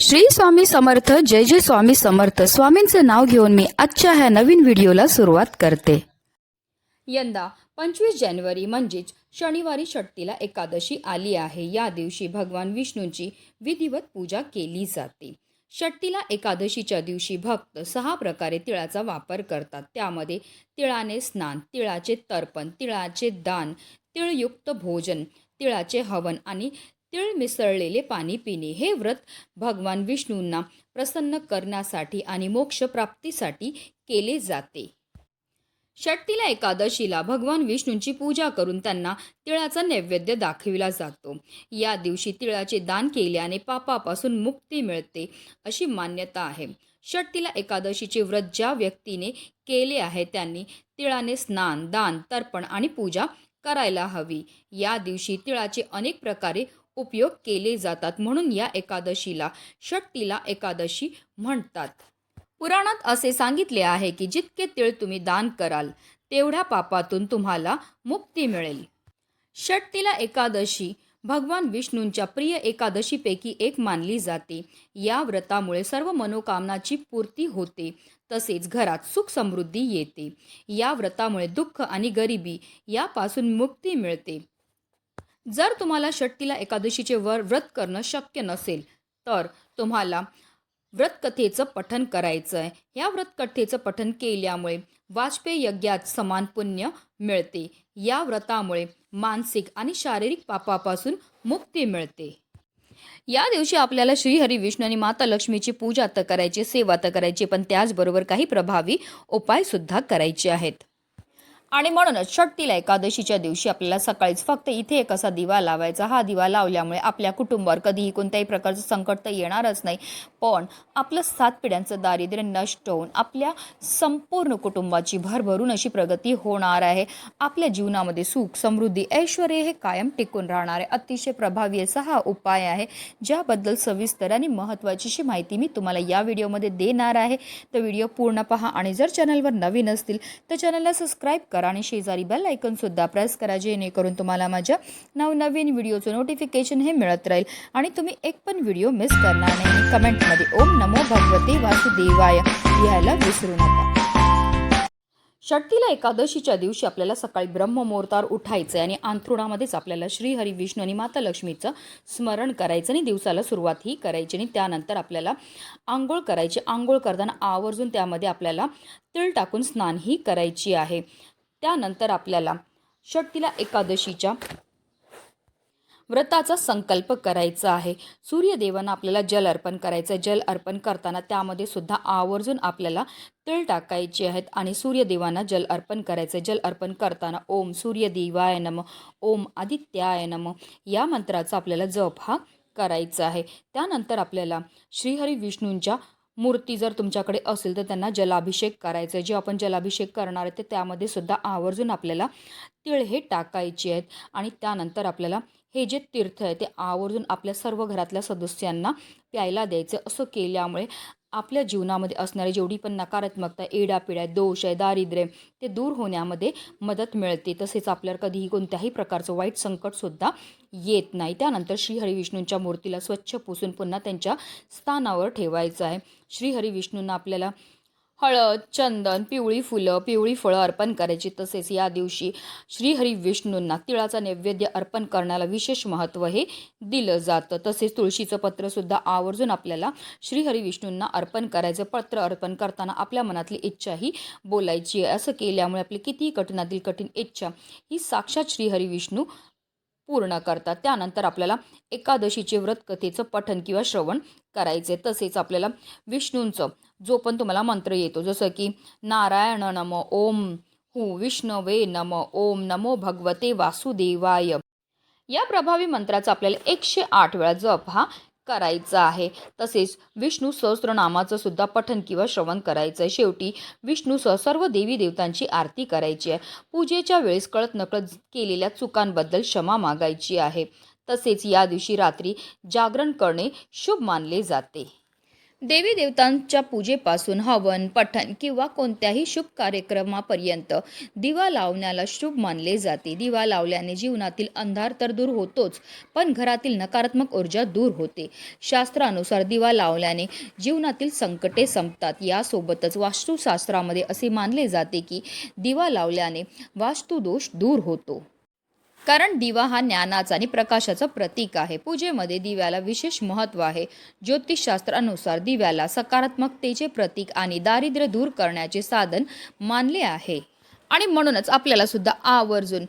श्री स्वामी समर्थ जय जय स्वामी समर्थ. स्वामींचं नाव घेऊन मी आजच्या ह्या नवीन व्हिडिओला सुरुवात करते. यंदा पंचवीस जानेवारी म्हणजेच शनिवारी षट्टीला एकादशी आली आहे. या दिवशी भगवान विष्णूंची विधिवत पूजा केली जाते. षट्टीला एकादशीच्या दिवशी भक्त सहा प्रकारे तिळाचा वापर करतात. त्यामध्ये तिळाने स्नान तिळाचे तर्पण तिळाचे दान तिळयुक्त भोजन तिळाचे हवन आणि तिळ मिसळलेले पाणी पिणे हे व्रत भगवान विष्णूंना प्रसन्न करण्यासाठी आणि मोक्ष प्राप्तीसाठी केले जाते. षट्टीला एकादशीला भगवान विष्णूंची पूजा करून त्यांना तिळाचा नैवेद्य दाखविला जातो. या दिवशी तिळाचे दान केल्याने पापापासून मुक्ती मिळते अशी मान्यता आहे. षट्टीला एकादशीचे व्रत ज्या व्यक्तीने केले आहे त्यांनी तिळाने स्नान दान तर्पण आणि पूजा करायला हवी. या दिवशी तिळाचे अनेक प्रकारे उपयोग केले जातात म्हणून या एकादशीला षट्टीला एकादशी म्हणतात. पुराणात असे सांगितले आहे की जितके तिळ तुम्ही दान कराल तेवढ्या पापातून तुम्हाला मुक्ती मिळेल. षट्टीला एकादशी भगवान विष्णूंच्या प्रिय एकादशीपैकी एक मानली जाते. या व्रतामुळे सर्व मनोकामनाची पूर्ती होते तसेच घरात सुख समृद्धी येते. या व्रतामुळे दुःख आणि गरिबी यापासून मुक्ती मिळते. जर तुम्हाला षट्टीला एकादशीचे वर व्रत करणं शक्य नसेल तर तुम्हाला व्रतकथेचं पठन करायचं आहे या व्रतकथेचं पठन केल्यामुळे वाजपेयी यज्ञात समान पुण्य मिळते. या व्रतामुळे मानसिक आणि शारीरिक पापापासून मुक्ती मिळते. या दिवशी आपल्याला श्रीहरी विष्णू आणि माता लक्ष्मीची पूजा तर करायची सेवा तर करायची पण त्याचबरोबर काही प्रभावी उपायसुद्धा करायचे आहेत. आणि म्हणूनच षट्टीला एकादशीच्या दिवशी आपल्याला सकाळीच फक्त इथे एक असा दिवा लावायचा. हा दिवा लावल्यामुळे आपल्या कुटुंबावर कधीही कोणत्याही प्रकारचं संकट तर येणारच नाही. पण आपलं सात पिढ्यांचं दारिद्र्य नष्ट होऊन आपल्या संपूर्ण कुटुंबाची भरभरून अशी प्रगती होणार आहे. आपल्या जीवनामध्ये सुख समृद्धी ऐश्वर हे कायम टिकून राहणार आहे. अतिशय प्रभावी असा हा उपाय आहे. ज्याबद्दल सविस्तर आणि महत्त्वाचीशी माहिती मी तुम्हाला या व्हिडिओमध्ये देणार आहे. तर व्हिडिओ पूर्ण पहा आणि जर चॅनलवर नवीन असतील तर चॅनलला सबस्क्राईब करा. आणि शेजारी बेल आयकनसुद्धा प्रेस करा जेणेकरून तुम्हाला माझ्या नवनवीन व्हिडिओचं नोटिफिकेशन हे मिळत राहील. आणि तुम्ही एक पण व्हिडिओ मिस करणार नाही. कमेंटमध्ये ओम नमो भगवते वासुदेवाय. लिहायला विसरू नका. षट्टीला एकादशीच्या दिवशी आपल्याला सकाळी ब्रह्ममुहूर्तावर उठायचं आहे आणि अंथरुणामध्येच आपल्याला श्रीहरी विष्णू आणि माता लक्ष्मीचं स्मरण करायचं आणि दिवसाला सुरुवात ही करायची आणि त्यानंतर आपल्याला आंघोळ करायची. आंघोळ करताना आवर्जून त्यामध्ये आपल्याला तिळ टाकून स्नानही करायची आहे. त्यानंतर आपल्याला षट्टीला एकादशीच्या व्रताचा संकल्प करायचा आहे. सूर्यदेवांना आपल्याला जल अर्पण करायचं आहे. जल अर्पण करताना त्यामध्ये सुद्धा आवर्जून आपल्याला तिळ टाकायचे आहेत आणि सूर्यदेवांना जल अर्पण करायचं आहे. जल अर्पण करताना ओम सूर्यदेवाय नम ओम आदित्याय नम या मंत्राचा आपल्याला जप हा करायचा आहे. त्यानंतर आपल्याला श्रीहरी विष्णूंच्या मूर्ती जर तुमच्याकडे असेल तर त्यांना जलाभिषेक करायचं आहे जे आपण जलाभिषेक करणार आहे ते त्यामध्ये सुद्धा आवर्जून आपल्याला तिळ हे टाकायचे आहेत. आणि त्यानंतर आपल्याला हे जे तीर्थ आहे ते आवर्जून आपल्या सर्व घरातल्या सदस्यांना प्यायला द्यायचं असं केल्यामुळे आपल्या जीवनामध्ये असणारी जेवढी पण नकारात्मकता एडापिड्या दोष आहे दारिद्र्य ते दूर होण्यामध्ये मदत मिळते. तसेच आपल्याला कधीही कोणत्याही प्रकारचं वाईट संकटसुद्धा येत नाही. त्यानंतर श्रीहरिविष्णूंच्या मूर्तीला स्वच्छ पुसून पुन्हा त्यांच्या स्थानावर ठेवायचं आहे. श्रीहरिविष्णूंना आपल्याला हळद चंदन पिवळी फुलं पिवळी फळं अर्पण करायची. तसेच या दिवशी श्रीहरी विष्णूंना तिळाचा नैवेद्य अर्पण करण्याला विशेष महत्त्व हे दिलं जातं. तसेच तुळशीचं पत्रसुद्धा आवर्जून आपल्याला श्रीहरी विष्णूंना अर्पण करायचं पत्र अर्पण करताना आपल्या मनातली इच्छाही बोलायची आहे. असं केल्यामुळे आपली कितीही कठीणातील कठीण इच्छा ही साक्षात श्रीहरी विष्णू पूर्ण करतात. त्यानंतर आपल्याला एकादशीचे व्रत कथेचं पठन किंवा श्रवण करायचे. तसेच आपल्याला विष्णूंचं जो पण तुम्हाला मंत्र येतो जसं की नारायण नम ओम हू विष्णवे नम ओम नमो भगवते वासुदेवाय. या प्रभावी मंत्राचा आपल्याला एकशे आठ वेळा जप हा करायचं आहे. तसेच विष्णू सहस्त्रनामाचं सुद्धा पठन किंवा श्रवण करायचं आहे. शेवटी विष्णूसह सर्व देवी देवतांची आरती करायची आहे. पूजेच्या वेळेस कळत नकळत केलेल्या चुकांबद्दल क्षमा मागायची आहे. तसेच या दिवशी रात्री जागरण करणे शुभ मानले जाते. देवी देवतांच्या पूजेपासून हवन पठण किंवा कोणत्याही शुभ कार्यक्रमापर्यंत दिवा लावण्याला शुभ मानले जाते. दिवा लावल्याने जीवनातील अंधार तर दूर होतोच पण घरातील नकारात्मक ऊर्जा दूर होते. शास्त्रानुसार दिवा लावल्याने जीवनातील संकटे संपतात. यासोबतच वास्तुशास्त्रामध्ये असे मानले जाते की दिवा लावल्याने वास्तुदोष दूर होतो. कारण दिवा हा ज्ञानाचा आणि प्रकाशाचं प्रतीक आहे. पूजेमध्ये दिव्याला विशेष महत्त्व आहे. ज्योतिषशास्त्रानुसार दिव्याला सकारात्मकतेचे प्रतीक आणि दारिद्र्य दूर करण्याचे साधन मानले आहे. आणि म्हणूनच आपल्याला सुद्धा आवर्जून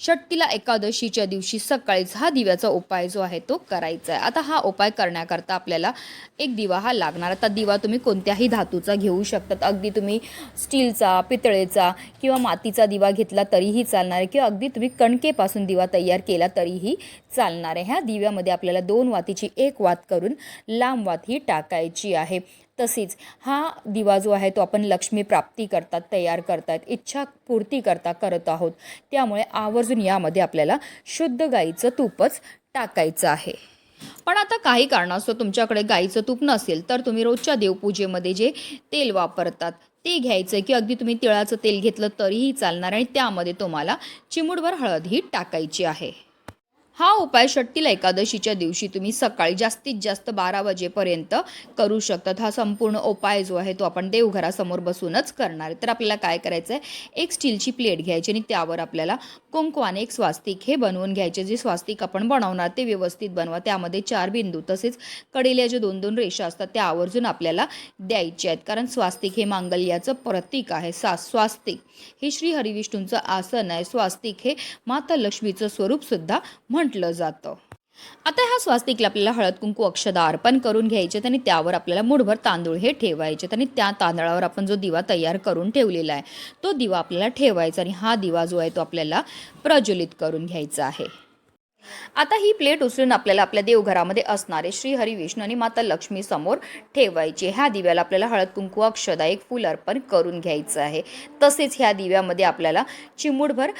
षटतीला एकादशीच्या दिवशी सकाळीच हा दिव्याचा उपाय जो आहे तो करायचा आहे. आता हा उपाय करण्याकरता आपल्याला एक दिवा हा लागणार. आता दिवा तुम्ही कोणत्याही धातूचा घेऊ शकतात. अगदी तुम्ही स्टीलचा पितळेचा किंवा मातीचा दिवा घेतला तरीही चालणार आहे किंवा अगदी तुम्ही कणकेपासून दिवा तयार केला तरीही चालणार आहे. ह्या दिव्यामध्ये आपल्याला दोन वातीची एक वात करून लांब वात ही टाकायची आहे. तसेच हा दिवा जो आहे तो आपण लक्ष्मी प्राप्ती करतात तयार करतात इच्छा पूर्ती करता करत आहोत. त्यामुळे आवर्जून यामध्ये आपल्याला शुद्ध गाईचं तूपच टाकायचं आहे. पण आता काही कारणास्तव तुमच्याकडे गाईचं तूप नसेल तर तुम्ही रोजच्या देवपूजेमध्ये जे तेल वापरतात ते घ्यायचं की अगदी तुम्ही तिळाचं तेल घेतलं तरीही चालणार आणि त्यामध्ये तुम्हाला चिमूडभर हळद ही टाकायची आहे. हा उपाय षट्टीला एकादशीच्या दिवशी तुम्ही सकाळी जास्तीत जास्त बारा वाजेपर्यंत करू शकतात. हा संपूर्ण उपाय जो आहे तो आपण देवघरासमोर बसूनच करणार. आहे तर आपल्याला काय करायचं आहे एक स्टीलची प्लेट घ्यायची आणि त्यावर आपल्याला कुंकवाने एक स्वास्तिक हे बनवून घ्यायचे. जे स्वास्तिक आपण बनवणार ते व्यवस्थित बनवा. त्यामध्ये चार बिंदू तसेच कडेल्या जे दोन दोन रेषा असतात त्या आवर्जून आपल्याला द्यायचे आहेत. कारण स्वास्तिक हे मांगल्याचं प्रतीक आहे. सा स्वास्तिक हे श्री हरिविष्णूंचं आसन आहे. स्वास्तिक हे माता लक्ष्मीचं स्वरूपसुद्धा म्हण म्हटलं जातं. आता ह्या स्वास्तिकला आपल्याला हळद कुंकू अक्षदा अर्पण करून घ्यायचे आणि त्यावर आपल्याला मुठभर तांदूळ हे ठेवायचे आणि त्या तांदळावर आपण जो दिवा तयार करून ठेवलेला आहे तो दिवा आपल्याला ठेवायचा आणि हा दिवा जो आहे तो आपल्याला प्रज्वलित करून घ्यायचा आहे. आता ही प्लेट उचलून आपल्याला आपल्या देवघरामध्ये असणारे श्री हरी विष्णू आणि माता लक्ष्मी समोर ठेवायचे ह्या दिव्याला आपल्याला हळद कुंकू अक्षदा एक फूल अर्पण करून घ्यायचं आहे. तसेच ह्या दिव्यामध्ये आपल्याला चिमूडभर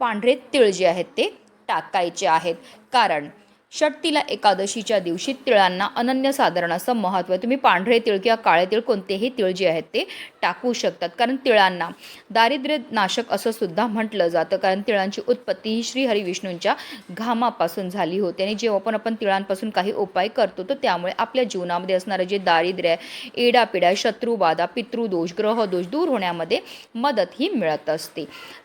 पांढरे तिळ जे आहेत ते टाकायचे आहेत. कारण षटतीला एकादशीच्या दिवशी तिळांना अनन्यसाधारण असं महत्त्व आहे तुम्ही पांढरे तिळ किंवा काळे तिळ कोणतेही तिळ जे आहेत ते टाकू शकतात. कारण तिळांना दारिद्र्य नाशक असं सुद्धा म्हटलं जातं. कारण तिळांची उत्पत्ती ही श्री हरिविष्णूंच्या घामापासून झाली होती. आणि जेव्हा पण आपण तिळांपासून काही उपाय करतो तर त्यामुळे आपल्या जीवनामध्ये असणारं जे दारिद्र्य आहे एडापिडा शत्रुबाधा पितृदोष ग्रहदोष दूर होण्यामध्ये मदत ही मिळत असते.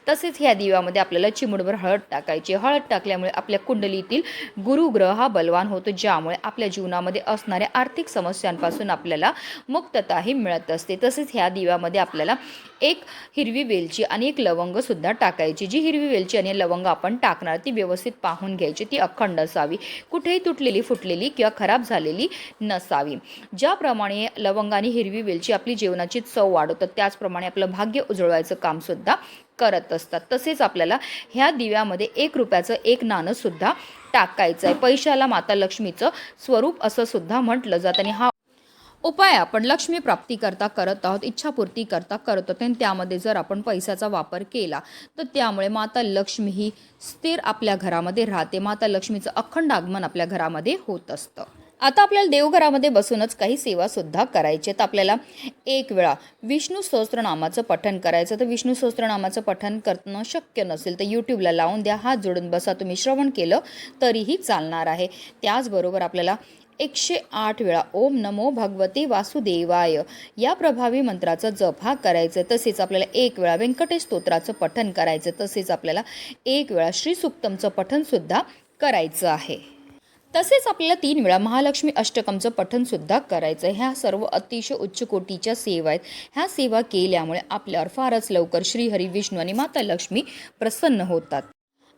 तसेच ह्या दिव्यामध्ये आपल्याला चिमुडभर हळद टाकायची हळद टाकल्यामुळे आपल्या कुंडलीतील गुरु ग्रह हा बलवान होतो ज्यामुळे आपल्या जीवनामध्ये असणाऱ्या आर्थिक समस्यांपासून आपल्याला मुक्तताही मिळत असते. तसेच ह्या दिव्यामध्ये आपल्याला एक हिरवी वेलची आणि एक लवंग सुद्धा टाकायची. जी हिरवी वेलची आणि लवंग आपण टाकणार ती व्यवस्थित पाहून घ्यायची. ती अखंड असावी. कुठेही तुटलेली फुटलेली किंवा खराब झालेली नसावी. ज्याप्रमाणे लवंग आणि हिरवी वेलची आपली जेवणाची चव वाढवतात त्याचप्रमाणे आपलं भाग्य उजळवायचं काम सुद्धा करत असतात. तसेच आपल्याला ह्या दिव्यामध्ये एक रुपयाचं एक नाणं सुद्धा टाकायचं आहे पैशाला माता लक्ष्मीचं स्वरूप असं सुद्धा म्हटलं जातं. आणि हा उपाय आपण लक्ष्मी प्राप्ती करता करत आहोत इच्छापूर्ती करता करत आहोत. आणि त्यामध्ये जर आपण पैशाचा वापर केला तर त्यामुळे माता लक्ष्मी ही स्थिर आपल्या घरामध्ये राहते. माता लक्ष्मीचं अखंड आगमन आपल्या घरामध्ये होत असतं. आता आपल्याला देवघरामध्ये बसूनच काही सेवासुद्धा करायची तर आपल्याला एक वेळा विष्णू सहस्त्रनामाचं पठण करायचं तर विष्णू सहस्त्रनामाचं पठण करणं शक्य नसेल तर यूट्यूबला लावून द्या. हात जोडून बसा. तुम्ही श्रवण केलं तरीही चालणार आहे. त्याचबरोबर आपल्याला एकशे आठ वेळा ओम नमो भगवते वासुदेवाय या प्रभावी मंत्राचा जप हा करायचा आहे. तसेच आपल्याला एक वेळा व्यंकटेश स्तोत्राचं पठण करायचं आहे. तसेच आपल्याला एक वेळा श्री सुक्तमचं पठणसुद्धा करायचं आहे. तसेच आपल्याला तीन वेळा महालक्ष्मी अष्टकमचं पठनसुद्धा करायचं ह्या सर्व अतिशय उच्च कोटीच्या सेवा आहेत. ह्या सेवा केल्यामुळे आपल्यावर फारच लवकर श्रीहरी विष्णू आणि माता लक्ष्मी प्रसन्न होतात.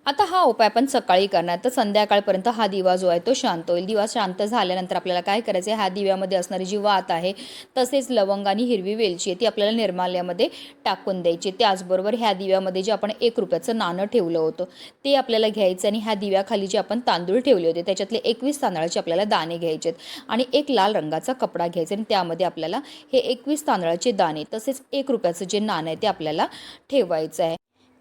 आता हा उपाय आपण सकाळी करणार. तर संध्याकाळपर्यंत हा दिवा जो आहे तो शांत होईल. दिवा शांत झाल्यानंतर आपल्याला काय करायचं आहे ह्या दिव्यामध्ये असणारी जी वात आहे तसेच लवंग आणि हिरवी वेलची आहे ती आपल्याला निर्माल्यामध्ये टाकून द्यायची. त्याचबरोबर ह्या दिव्यामध्ये जे आपण एक रुपयाचं नाणं ठेवलं होतं ते आपल्याला घ्यायचं आणि ह्या दिव्याखाली जे आपण तांदूळ ठेवले होते त्याच्यातले एकवीस तांदळाचे आपल्याला दाणे घ्यायचे आहेत आणि एक लाल रंगाचा कपडा घ्यायचा आणि त्यामध्ये आपल्याला हे एकवीस तांदळाचे दाणे तसेच एक रुपयाचं जे नाणं आहे ते आपल्याला ठेवायचं आहे.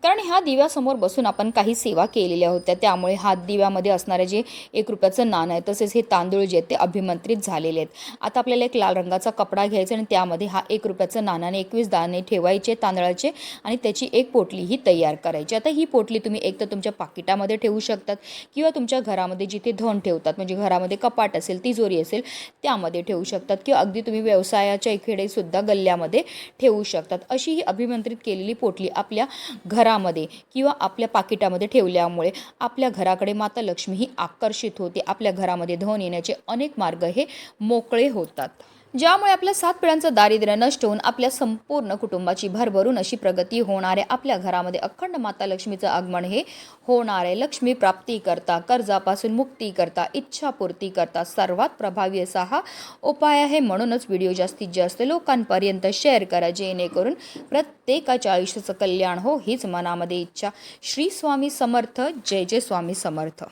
कारण ह्या दिव्यासमोर बसून आपण काही सेवा केलेल्या होत्या. त्यामुळे हात दिव्यामध्ये असणारे जे एक रुपयाचं नाणं आहे तसेच हे तांदूळ जे आहेत ते अभिमंत्रित झालेले आहेत. आता आपल्याला एक लाल रंगाचा कपडा घ्यायचा आणि त्यामध्ये हा एक रुपयाचं नाणाने एकवीस दाणे ठेवायचे तांदळाचे आणि त्याची एक पोटली ही तयार करायची. आता ही पोटली तुम्ही एक तर तुमच्या पाकिटामध्ये ठेवू शकतात किंवा तुमच्या घरामध्ये जिथे धन ठेवतात म्हणजे घरामध्ये कपाट असेल तिजोरी असेल त्यामध्ये ठेवू शकतात किंवा अगदी तुम्ही व्यवसायाच्या इकडे सुद्धा गल्ल्यामध्ये ठेवू शकतात. अशी ही अभिमंत्रित केलेली पोटली आपल्या घरा घरामध्ये किंवा आपल्या पाकिटामध्ये ठेवल्यामुळे आपल्या घराकडे माता लक्ष्मी ही आकर्षित होते. आपल्या घरामध्ये धन येण्याचे अनेक मार्ग हे मोकळे होतात. ज्यामुळे आपल्या सात पिढ्यांचं दारिद्र्य नष्ट होऊन आपल्या संपूर्ण कुटुंबाची भरभरून अशी प्रगती होणाऱ्या आपल्या घरामध्ये अखंड माता लक्ष्मीचं आगमन हे होणार आहे. लक्ष्मी प्राप्ती करता कर्जापासून मुक्ती करता इच्छापूर्ती करता सर्वात प्रभावी असा हा उपाय आहे म्हणूनच व्हिडिओ जास्तीत जास्त लोकांपर्यंत शेअर करा. जेणेकरून प्रत्येकाच्या आयुष्याचं कल्याण हो हीच मनामध्ये इच्छा. श्री स्वामी समर्थ. जय जय स्वामी समर्थ.